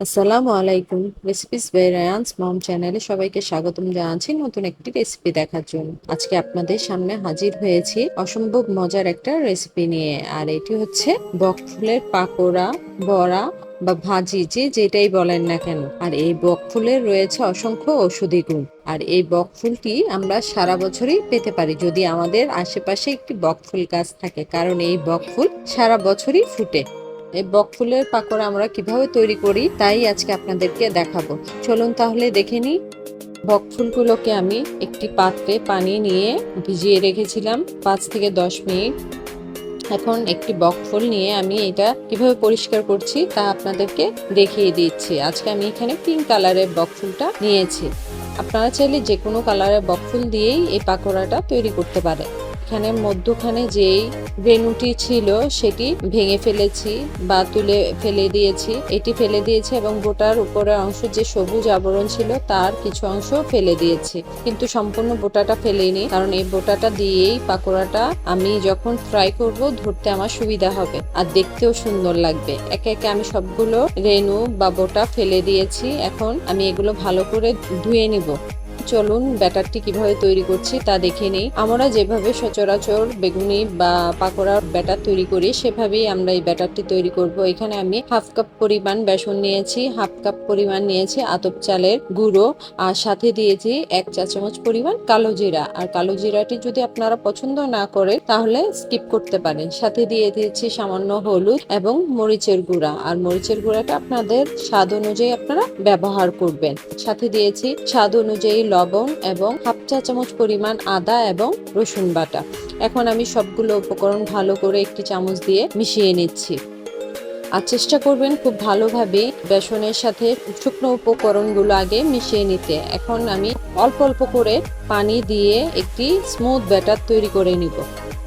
আসসালামু আলাইকুম। Recipes by Ryans মম চ্যানেলে সবাইকে স্বাগতম জানাচ্ছি নতুন একটি রেসিপি দেখার জন্য। আজকে আপনাদের সামনে হাজির হয়েছি অসম্ভব মজার একটা রেসিপি নিয়ে। আর এটি হচ্ছে বক ফুলের পাকোড়া, বড়া বা ভাজি, যে যেটাই বলেন না কেন। আর এই বক ফুলের রয়েছে অসংখ্য ঔষধি গুণ। আর এই বক ফুলটি আমরা সারা বছরই পেতে পারি। যদি আমাদের আশেপাশে একটি বক ফুল গাছ থাকে, কারণ এই বক ফুল সারা বছরই ফুটে। এই বক ফুলের পাকোড়া আমরা কীভাবে তৈরি করি তাই আজকে আপনাদেরকে দেখাবো। চলুন তাহলে দেখে নিই। বক ফুলগুলোকে আমি একটি পাত্রে পানি নিয়ে ভিজিয়ে রেখেছিলাম পাঁচ থেকে দশ মিনিট। এখন একটি বক ফুল নিয়ে আমি এটা কীভাবে পরিষ্কার করছি তা আপনাদেরকে দেখিয়ে দিচ্ছি। আজকে আমি এখানে পিঙ্ক কালারের বক ফুলটা নিয়েছি। আপনারা চাইলে যে কোনো কালারের বক ফুল দিয়েই এই পাকোড়াটা তৈরি করতে পারেন। এখানে মধ্যখানে যেই রেণুটি ছিল সেটি ভেঙে ফেলেছি বা তুলে ফেলে দিয়েছি। এটি ফেলে দিয়েছি এবং বোটার উপরের অংশ যে সবুজ আবরণ ছিল তার কিছু অংশ ফেলে দিয়েছি। কিন্তু সম্পূর্ণ বোটাটা ফেলেইনি, কারণ এই বোটাটা দিয়েই পাকোড়াটা আমি যখন ফ্রাই করব ধরতে আমার সুবিধা হবে আর দেখতেও সুন্দর লাগবে। একে একে আমি সবগুলো রেণু বা বোটা ফেলে দিয়েছি। এখন আমি এগুলো ভালো করে ধুয়ে নিব। চলুন ব্যাটারটি কীভাবে তৈরি করছি তা দেখে নেই। আমরা যেভাবে সচরাচর বেগুনি বা পাকোড়ার ব্যাটার তৈরি করি, সেভাবেই আমরা এই ব্যাটারটি তৈরি করব। এখানে আমি হাফ কাপ পরিমাণ বেসন নিয়েছি, হাফ কাপ পরিমাণ নিয়েছি আতপ চালের গুঁড়ো, আর সাথে দিয়েছি এক চা চামচ পরিমাণ কালো জিরা। আর কালো জিরাটি যদি আপনারা পছন্দ না করে তাহলে স্কিপ করতে পারেন। সাথে দিয়ে দিয়েছি সামান্য হলুদ এবং মরিচের গুঁড়া। আর মরিচের গুঁড়াটা আপনাদের স্বাদ অনুযায়ী আপনারা ব্যবহার করবেন। সাথে দিয়েছি স্বাদ অনুযায়ী লবণ এবং হাফ চা চামচ পরিমাণ আদা এবং রসুন বাটা। এখন আমি সবগুলো উপকরণ ভালো করে একটি চামচ দিয়ে মিশিয়ে নিচ্ছি। আর চেষ্টা করবেন খুব ভালোভাবে বেসনের সাথে শুকনো উপকরণগুলো আগে মিশিয়ে নিতে। এখন আমি অল্প অল্প করে পানি দিয়ে একটি স্মুথ ব্যাটার তৈরি করে নিব।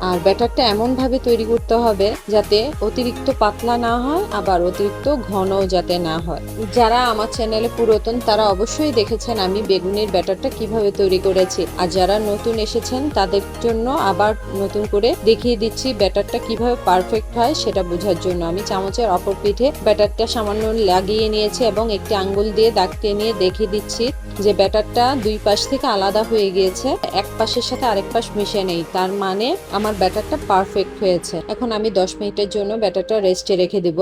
আর ব্যাটারটা এমনভাবে তৈরি করতে হবে যাতে অতিরিক্ত পাতলা না হয়, আবার অতিরিক্ত ঘনও যাতে না হয়। যারা আমার চ্যানেলে পুরাতন, তারা অবশ্যই দেখেছেন আমি বেগুনের ব্যাটারটা কীভাবে তৈরি করেছি। আর যারা নতুন এসেছেন, তাদের জন্য আবার নতুন করে দেখিয়ে দিচ্ছি ব্যাটারটা কীভাবে পারফেক্ট হয়, সেটা বোঝার জন্য। আমি চামচের অপর পিঠে ব্যাটারটা সামান্য লাগিয়ে নিয়েছি এবং একটি আঙ্গুল দিয়ে দাগতে নিয়ে দেখিয়ে দিচ্ছি। যে ব্যাটারটা দুই পাশ থেকে আলাদা হয়ে গিয়েছে, এক পাশের সাথে আরেক পাশ মিশে নেই। তার মানে আমার ব্যাটারটা পারফেক্ট হয়েছে। এখন আমি দশ মিনিটের জন্য ব্যাটারটা রেস্টে রেখে দেব।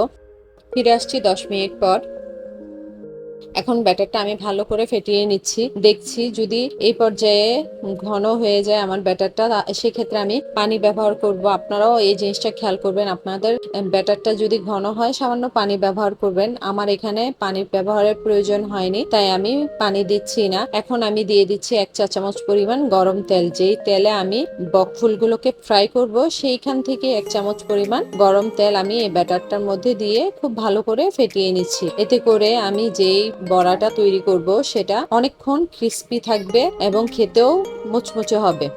ফিরে আসছি দশ মিনিট পর। এখন ব্যাটারটা আমি ভালো করে ফেটিয়ে নিচ্ছি। দেখছি যদি এই পর্যায়ে ঘন হয়ে যায় আমার ব্যাটারটা সেক্ষেত্রে আমি পানি ব্যবহার করব। আপনারাও এই জিনিসটা খেয়াল করবেন, আপনাদের ব্যাটারটা যদি ঘন হয়, সামান্য পানি ব্যবহার করবেন। আমার এখানে পানি ব্যবহারের প্রয়োজন হয়নি, তাই আমি পানি দিচ্ছি না। এখন আমি দিয়ে দিচ্ছি এক চা চামচ পরিমাণ গরম তেল। যেই তেলে আমি বক ফুলগুলোকে ফ্রাই করব, সেইখান থেকে এক চামচ পরিমাণ গরম তেল আমি এই ব্যাটারটার মধ্যে দিয়ে খুব ভালো করে ফেটিয়ে নিচ্ছি। এতে করে আমি যেই বড়াটা তৈরি করব, সেটা অনেকক্ষণ ক্রিস্পি থাকবে এবং খেতেও মুচমুচে হবে।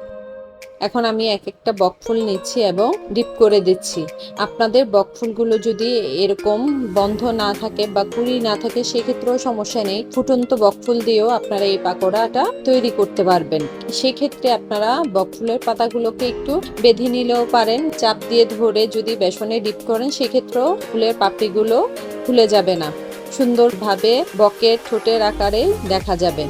এখন আমি এক একটা বকফুল নিচ্ছি এবং ডিপ করে দিচ্ছি। আপনাদের বকফুলগুলো যদি এরকম বন্ধ না থাকে বা কুড়ি না থাকে, সেক্ষেত্রেও সমস্যা নেই। ফুটন্ত বকফুল দিয়েও আপনারা এই পাকোড়াটা তৈরি করতে পারবেন। সেক্ষেত্রে আপনারা বকফুলের পাতাগুলোকে একটু বেঁধে নিলেও পারেন। চাপ দিয়ে ধরে যদি বেসনে ডিপ করেন, সেক্ষেত্রেও ফুলের পাপড়িগুলো খুলে যাবে না। সুন্দরভাবে বকের ঠোঁটের আকারে দেখা যাবে।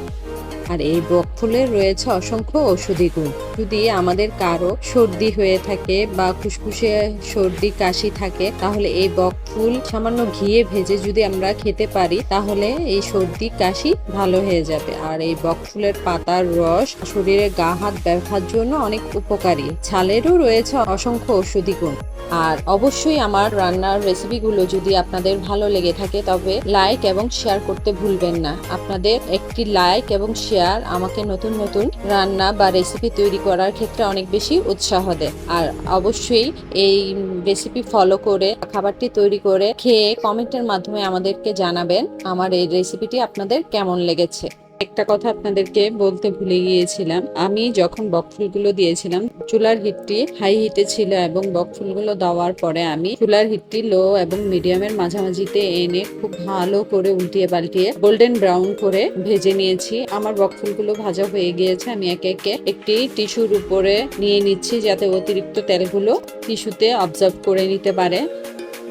আর এই বক ফুলের রয়েছে অসংখ্য ঔষধি গুণ। যদি আমাদের কারও সর্দি হয়ে থাকে বা খুসখুসে সর্দি কাশি থাকে, তাহলে এই বক ফুল সামান্য ঘিয়ে ভেজে যদি আমরা খেতে পারি, তাহলে এই সর্দি কাশি ভালো হয়ে যাবে। আর এই বক ফুলের পাতার রস শরীরে গা, হাত ব্যথার জন্য অনেক উপকারী। ছালেরও রয়েছে অসংখ্য ঔষধি গুণ। আর অবশ্যই আমার রান্নার রেসিপিগুলো যদি আপনাদের ভালো লেগে থাকে, তবে লাইক এবং শেয়ার করতে ভুলবেন না। আপনাদের একটি লাইক এবং শেয়ার আমাকে নতুন নতুন রান্না বা রেসিপি তৈরি করার ক্ষেত্রে অনেক বেশি উৎসাহ দেয়। আর অবশ্যই এই রেসিপি ফলো করে, খাবারটি তৈরি করে খেয়ে কমেন্টের মাধ্যমে আমাদেরকে জানাবেন, আমার এই রেসিপিটি আপনাদের কেমন লেগেছে। একটা কথা আপনাদেরকে বলতে ভুলে গিয়েছিলাম। আমি যখন বকফুলগুলো দিয়েছিলাম, চুলার হিটটি হাই হিটে ছিল এবং বকফুলগুলো দেওয়ার পরে আমি চুলার হিটটি লো এবং মিডিয়ামের মাঝামাঝিতে এনে খুব ভালো করে উল্টিয়ে পাল্টিয়ে গোল্ডেন ব্রাউন করে ভেজে নিয়েছি। আমার বকফুলগুলো ভাজা হয়ে গিয়েছে। আমি একে একে একটি টিস্যুর উপরে নিয়ে নিচ্ছি যাতে অতিরিক্ত তেলগুলো টিস্যুতে অবজার্ভ করে নিতে পারে।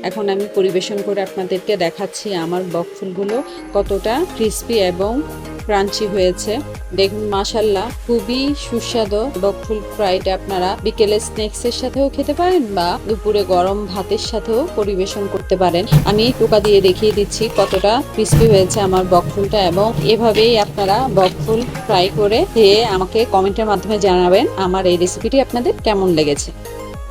এখন আমি পরিবেশন করে আপনাদেরকে দেখাচ্ছি আমার বকফুলগুলো কতটা ক্রিস্পি এবং ক্রাঞ্চি হয়েছে। দেখুন মাসাল্লাহ খুবই সুস্বাদু বকফুল ফ্রাইটা আপনারা বিকেলে স্ন্যাক্স এর সাথেও খেতে পারেন বা দুপুরে গরম ভাতের সাথেও পরিবেশন করতে পারেন। আমি টোকা দিয়ে দেখিয়ে দিচ্ছি কতটা ক্রিস্পি হয়েছে আমার বকফুলটা এবং এভাবেই আপনারা বকফুল ফ্রাই করে খেয়ে আমাকে কমেন্টের মাধ্যমে জানাবেন আমার এই রেসিপিটি আপনাদের কেমন লেগেছে।